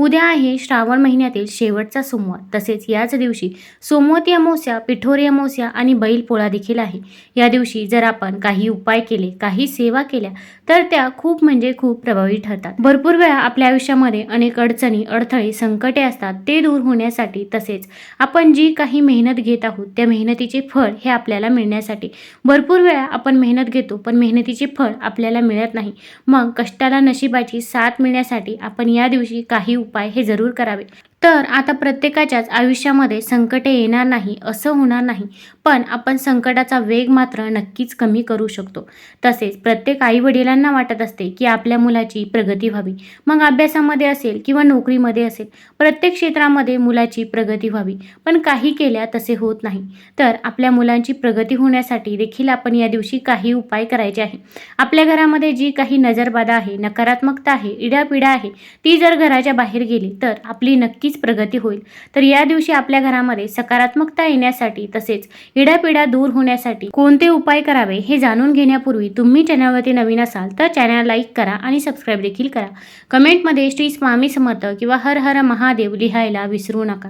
उद्या आहे श्रावण महिन्यातील शेवटचा सोमवार. तसेच याच दिवशी सोमवती अमावस्या पिठोरी अमावस्या आणि बैल पोळा देखील आहे. या दिवशी जर आपण काही उपाय केले काही सेवा केल्या तर त्या खूप म्हणजे खूप प्रभावी ठरतात. भरपूर वेळा आपल्या आयुष्यामध्ये अनेक अडचणी अडथळे संकटे असतात. ते दूर होण्यासाठी तसेच आपण जी काही मेहनत घेत आहोत त्या मेहनतीचे फळ हे आपल्याला मिळण्यासाठी. भरपूर वेळा आपण मेहनत घेतो पण मेहनतीचे फळ आपल्याला मिळत नाही. मग कष्टाला नशिबाची साथ मिळण्यासाठी आपण या दिवशी काही उपाय उपाय हे जरूर करावे. तर आता प्रत्येकाच्याच आयुष्यामध्ये संकटे येणार नाही असं होणार नाही. पण आपण संकटाचा वेग मात्र नक्कीच कमी करू शकतो. तसेच प्रत्येक आई वडिलांना वाटत असते की आपल्या मुलाची प्रगती व्हावी. मग अभ्यासामध्ये असेल किंवा नोकरीमध्ये असेल प्रत्येक क्षेत्रामध्ये मुलाची प्रगती व्हावी. पण काही केल्या तसे होत नाही. तर आपल्या मुलांची प्रगती होण्यासाठी देखील आपण या दिवशी काही उपाय करायचे आहे. आपल्या घरामध्ये जी काही नजरबाधा आहे नकारात्मकता आहे इडापिडा आहे ती जर घराच्या बाहेर गेली तर आपली नक्कीच प्रगती होईल. तर या दिवशी आपल्या घरामध्ये सकारात्मकता येण्यासाठी तसेच इडापिडा दूर होण्यासाठी कोणते उपाय करावे हे जाणून घेण्यापूर्वी तुम्ही चॅनलवरती नवीन असाल तर चॅनल लाईक करा आणि सबस्क्राईब देखील करा. कमेंटमध्ये श्री स्वामी समर्थ किंवा हर हर महादेव लिहायला विसरू नका.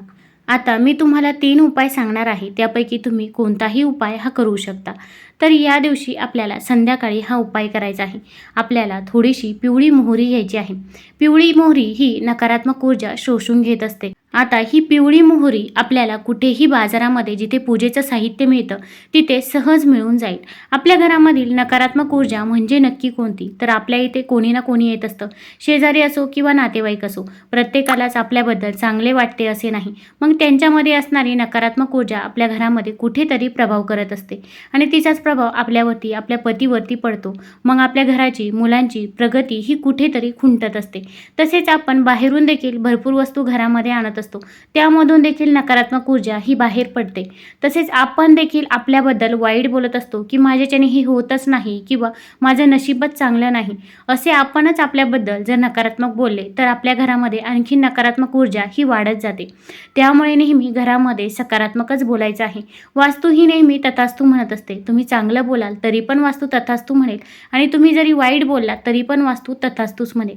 आता मी तुम्हाला तीन उपाय सांगणार आहे. त्यापैकी तुम्ही कोणताही उपाय हा करू शकता. तर या दिवशी आपल्याला संध्याकाळी हा उपाय करायचा आहे. आपल्याला थोडीशी पिवळी मोहरी घ्यायची आहे. पिवळी मोहरी ही नकारात्मक ऊर्जा शोषून घेत असते. आता ही पिवळी मोहरी आपल्याला कुठेही बाजारामध्ये जिथे पूजेचं साहित्य मिळतं तिथे सहज मिळून जाईल. आपल्या घरामधील नकारात्मक ऊर्जा म्हणजे नक्की कोणती? तर आपल्या इथे कोणी ना कोणी येत असतं. शेजारी असो किंवा नातेवाईक असो प्रत्येकालाच आपल्याबद्दल चांगले वाटते असे नाही. मग त्यांच्यामध्ये असणारी नकारात्मक ऊर्जा आपल्या घरामध्ये कुठेतरी प्रभाव करत असते आणि तिचाच प्रभाव आपल्यावरती आपल्या पतीवरती पडतो. मग आपल्या घराची मुलांची प्रगती ही कुठेतरी खुंटत असते. तसेच आपण बाहेरून देखील भरपूर वस्तू घरामध्ये आणत असतो. त्यामधून देखील नकारात्मक ऊर्जा ही बाहेर पडते. तसेच आपण देखील आपल्याबद्दल वाईट बोलत असतो की माझ्याच्याने हे होतच नाही किंवा माझं नशीबच चांगलं नाही असे आपणच आपल्याबद्दल जर नकारात्मक बोलले तर आपल्या घरामध्ये आणखी नकारात्मक ऊर्जा ही वाढत जाते. त्यामुळे नेहमी घरामध्ये सकारात्मकच बोलायचं आहे. वास्तू ही नेहमी तथास्तू म्हणत असते. तुम्ही चांगलं बोलाल तरी पण वास्तू तथास्तू म्हणेल आणि तुम्ही जरी वाईट बोललात तरी पण वास्तू तथास्तूच म्हणेल.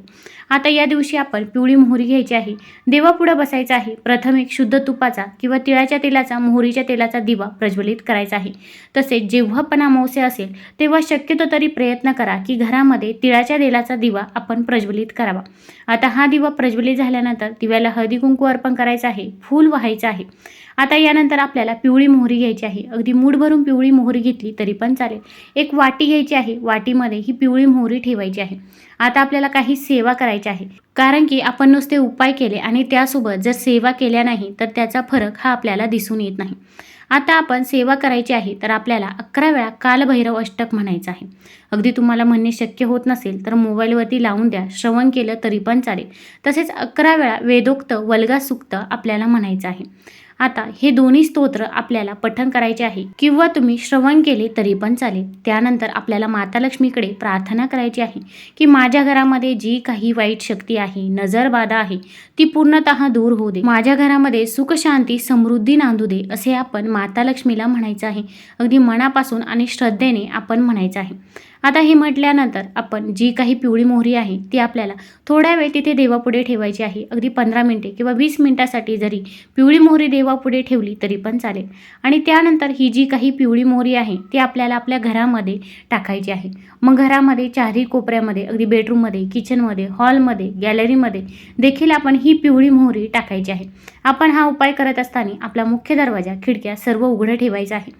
आता या दिवशी आपण पिवळी मोहरी घ्यायची आहे. देवापुढं बसायचं आहे. प्रथम एक शुद्ध तुपाचा किंवा तिळाच्या तेलाचा मोहरीच्या तेलाचा दिवा प्रज्वलित करायचा आहे. तसेच जेव्हा पण अमावस्या असेल तेव्हा शक्यतो तरी प्रयत्न करा की घरामध्ये तिळाच्या तेलाचा दिवा आपण प्रज्वलित करावा. आता हा दिवा प्रज्वलित झाल्यानंतर दिव्याला हळदी कुंकू अर्पण करायचं आहे. फूल व्हायचं आहे. आता यानंतर आपल्याला पिवळी मोहरी घ्यायची आहे. अगदी मूठ भरून पिवळी मोहरी घेतली तरी पण चालेल. एक वाटी घ्यायची आहे. वाटीमध्ये ही पिवळी मोहरी ठेवायची आहे. आता आपल्याला काही सेवा करायची आहे. कारण की आपण नुसते उपाय केले आणि त्यासोबत जर सेवा केल्या नाही तर त्याचा फरक हा आपल्याला दिसून येत नाही. आता आपण सेवा करायची आहे तर आपल्याला अकरा वेळा कालभैरव अष्टक म्हणायचं आहे. अगदी तुम्हाला म्हणणे शक्य होत नसेल तर मोबाईलवरती लावून द्या. श्रवण केलं तरी पण चालेल. तसेच अकरा वेळा वेदोक्त वल्गा सुक्त आपल्याला म्हणायचं आहे. आता हे दोन्ही स्तोत्र आपल्याला पठण करायचे आहे. किंवा तुम्ही श्रवण केले तरी पण चालेल. त्यानंतर आपल्याला माता लक्ष्मीकडे प्रार्थना करायची आहे. की माझ्या घरामध्ये जी काही वाईट शक्ती आहे नजरबाधा आहे ती पूर्णतः दूर होऊ दे. माझ्या घरामध्ये सुख शांती समृद्धी नांदू दे असे आपण माता लक्ष्मीला म्हणायचं आहे. अगदी मनापासून आणि श्रद्धेने आपण म्हणायचं आहे. आता हे म्हटल्यानंतर आपण जी काही पिवळी मोहरी आहे ती आपल्याला थोड्या वेळ तिथे देवापुढे ठेवायची आहे. अगदी पंधरा मिनटे किंवा वीस मिनिटासाठी जरी पिवळी मोहरी देवापुढे ठेवली तरी पण चालेल. आणि त्यानंतर ही जी काही पिवळी मोहरी आहे ती आपल्याला आपल्या घरामध्ये टाकायची आहे. मग घरामध्ये चारही कोपऱ्यामध्ये अगदी बेडरूममध्ये किचनमध्ये हॉलमध्ये गॅलरीमध्ये देखील आपण ही पिवळी मोहरी टाकायची आहे. आपण हा उपाय करत असताना आपला मुख्य दरवाजा खिडक्या सर्व उघडं ठेवायचं आहे.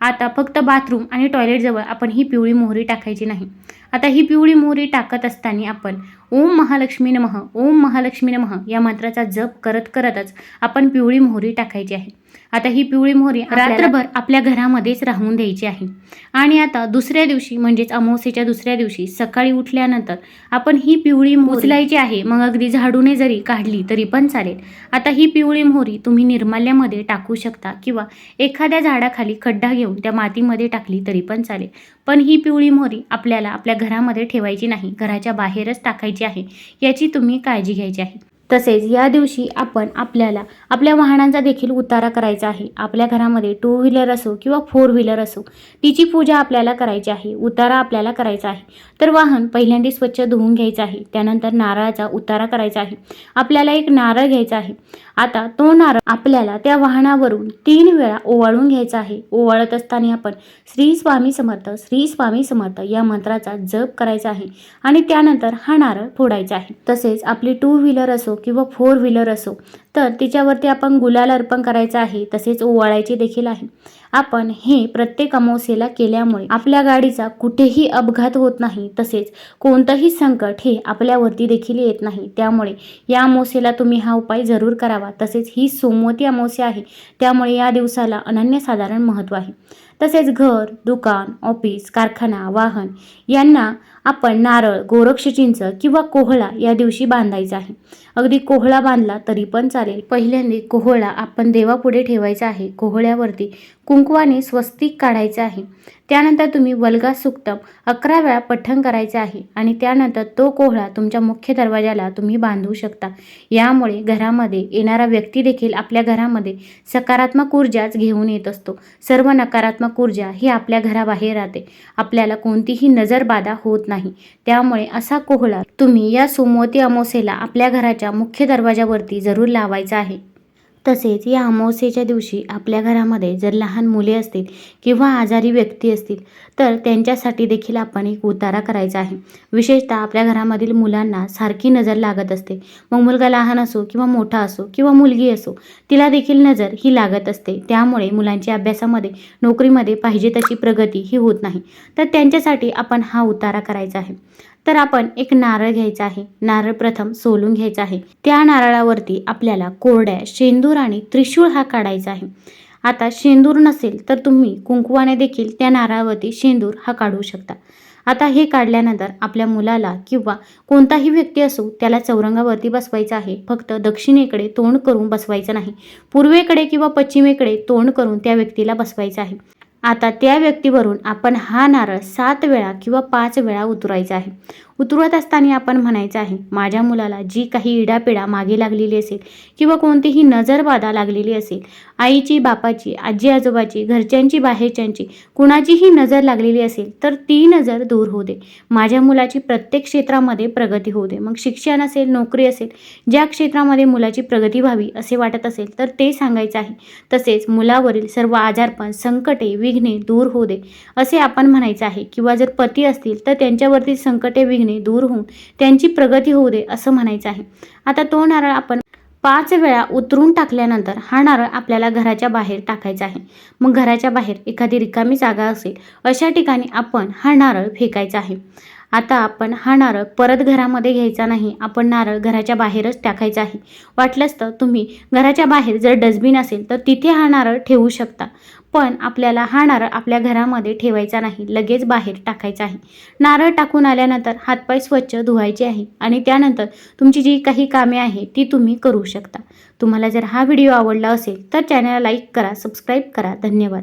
आता फक्त बाथरूम आणि टॉयलेटजवळ आपण ही पिवळी मोहरी टाकायची नाही. आता ही पिवळी मोहरी टाकत असताना आपण ओम महालक्ष्मी नमः ओम महालक्ष्मी नमः या मंत्राचा जप करत करतच आपण पिवळी मोहरी टाकायची आहे. आता ही पिवळी मोहरी रात्रभर आपल्या घरामध्येच राहून द्यायची आहे. आणि आता दुसऱ्या दिवशी म्हणजेच अमावस्येच्या दुसऱ्या दिवशी सकाळी उठल्यानंतर आपण ही पिवळी मोजलायची आहे. मग अगदी झाडूने जरी काढली तरी पण चालेल. आता ही पिवळी मोहरी तुम्ही निर्माल्यामध्ये टाकू शकता किंवा एखाद्या झाडाखाली खड्डा घेऊन त्या मातीमध्ये टाकली तरी पण चालेल. पण ही पिवळी मोहरी आपल्याला आपल्या घरामध्ये ठेवायची नाही. घराच्या बाहेरच टाकायची आहे. याची तुम्ही काळजी घ्यायची आहे. तसेच या दिवशी आपण आपल्याला आपल्या वाहनांचा देखील उतारा करायचा आहे. आपल्या घरामध्ये टू व्हीलर असो किंवा फोर व्हीलर असो तिची पूजा आपल्याला करायची आहे. उतारा आपल्याला करायचा आहे. तर वाहन पहिल्यांदा स्वच्छ धुवून घ्यायचं आहे. त्यानंतर नारळाचा उतारा करायचा आहे. आपल्याला एक नारळ घ्यायचा आहे. आता तो नारळ आपल्याला त्या वाहनावरून तीन वेळा ओवाळून घ्यायचा आहे. ओवाळत असताना आपण श्री स्वामी समर्थ श्री स्वामी समर्थ या मंत्राचा जप करायचा आहे आणि त्यानंतर हा नारळ फोडायचा आहे. तसेच आपली टू व्हीलर असो किंवा फोर व्हीलर असो तर तिच्यावरती आपण गुलाल अर्पण करायचं आहे तसेच ओवाळायचे देखील आहे. आपण हे प्रत्येक अमावस्येला केल्यामुळे आपल्या गाडीचा कुठेही अपघात होत नाही तसेच कोणतंही संकट हे आपल्यावरती देखील येत नाही. त्यामुळे या अमावस्येला तुम्ही हा उपाय जरूर करावा. तसेच ही सोमवती अमावस्या आहे. त्यामुळे या दिवसाला अनन्यसाधारण महत्त्व आहे. तसेच घर दुकान ऑफिस कारखाना वाहन यांना आपण नारळ गोरक्ष चिंच किंवा कोहळा या दिवशी बांधायचा आहे. अगदी कोहळा बांधला तरी पण चालेल. पहिल्यांदा कोहळा आपण देवापुढे ठेवायचा आहे. कोहळ्यावरती कुंकवाने स्वस्तिक काढायचं आहे. त्यानंतर तुम्ही वल्गा सुक्तम अकरा वेळा पठण करायचे आहे आणि त्यानंतर तो कोहळा तुमच्या मुख्य दरवाजाला तुम्ही बांधू शकता. यामुळे घरामध्ये येणारा व्यक्ती देखील आपल्या घरामध्ये सकारात्मक ऊर्जाच घेऊन येत असतो. सर्व नकारात्मक ऊर्जा ही आपल्या घराबाहेर राहते. आपल्याला कोणतीही नजरबाधा होत नाही. त्यामुळे असा कोहळा तुम्ही या सोमवती अमावस्येला आपल्या घराच्या मुख्य दरवाजावरती जरूर लावायचा आहे. तसेच या अमावस्येच्या दिवशी आपल्या घरामध्ये जर लहान मुले असतील किंवा आजारी व्यक्ती असतील तर त्यांच्यासाठी देखील आपण एक उतारा करायचा आहे. विशेषतः आपल्या घरामधील मुलांना सारखी नजर लागत असते. मग मुलगा लहान असो किंवा मोठा असो किंवा मुलगी असो तिला देखील नजर ही लागत असते. त्यामुळे मुलांच्या अभ्यासामध्ये नोकरीमध्ये पाहिजे तशी प्रगती ही होत नाही. तर त्यांच्यासाठी आपण हा उतारा करायचा आहे. तर आपण एक नारळ घ्यायचा आहे. नारळ प्रथम सोलून घ्यायचा आहे. त्या नारळावरती आपल्याला कोरड्या शेंदूर आणि त्रिशूळ हा काढायचा आहे. आता शेंदूर नसेल तर तुम्ही कुंकवाने देखील त्या नारळावरती शेंदूर हा काढू शकता. आता हे काढल्यानंतर आपल्या मुलाला किंवा कोणताही व्यक्ती असो त्याला चौरंगावरती बसवायचं आहे. फक्त दक्षिणेकडे तोंड करून बसवायचं नाही. पूर्वेकडे किंवा पश्चिमेकडे तोंड करून त्या व्यक्तीला बसवायचं आहे. आता त्या व्यक्तीवरून आपण हा नारळ सात वेळा किंवा पाच वेळा उतरायचा आहे. उतरवत असताना आपण म्हणायचं आहे माझ्या मुलाला जी काही इडापिडा मागे लागलेली असेल किंवा कोणतीही नजरबाधा लागलेली असेल आईची बापाची आजी आजोबाची घरच्यांची बाहेरच्यांची कुणाचीही नजर लागलेली असेल तर ती नजर दूर होऊ दे. माझ्या मुलाची प्रत्येक क्षेत्रामध्ये प्रगती होऊ दे. मग शिक्षण असेल नोकरी असेल ज्या क्षेत्रामध्ये मुलाची प्रगती व्हावी असे वाटत असेल तर ते सांगायचं आहे. तसेच मुलावरील सर्व आजारपण संकटे विघ्ने दूर होऊ दे असे आपण म्हणायचं आहे. किंवा जर पती असतील तर त्यांच्यावरती संकटे विघ्ने दूर होऊन त्यांची प्रगती होऊ दे असं म्हणायचं आहे. आता तो नारळ आपण पाच वेळा उतरून टाकल्यानंतर हा नारळ आपल्याला घराच्या बाहेर टाकायचा आहे. मग घराच्या बाहेर एखादी रिकामी जागा असेल अशा ठिकाणी आपण हा नारळ फेकायचा आहे. आता आपण हा नारळ परत घरामध्ये घ्यायचा नाही. आपण नारळ घराच्या बाहेरच टाकायचा आहे. वाटलंच तर तुम्ही घराच्या बाहेर जर डस्टबिन असेल तर तिथे हा नारळ ठेवू शकता. पण आपल्याला हा नारळ आपल्या घरामध्ये ठेवायचा नाही. लगेच बाहेर टाकायचा आहे. नारळ टाकून आल्यानंतर हातपाय स्वच्छ धुवायचे आहे आणि त्यानंतर तुमची जी काही कामे आहे ती तुम्ही करू शकता. तुम्हाला जर हा व्हिडिओ आवडला असेल तर चॅनलला लाईक करा सबस्क्राईब करा. धन्यवाद.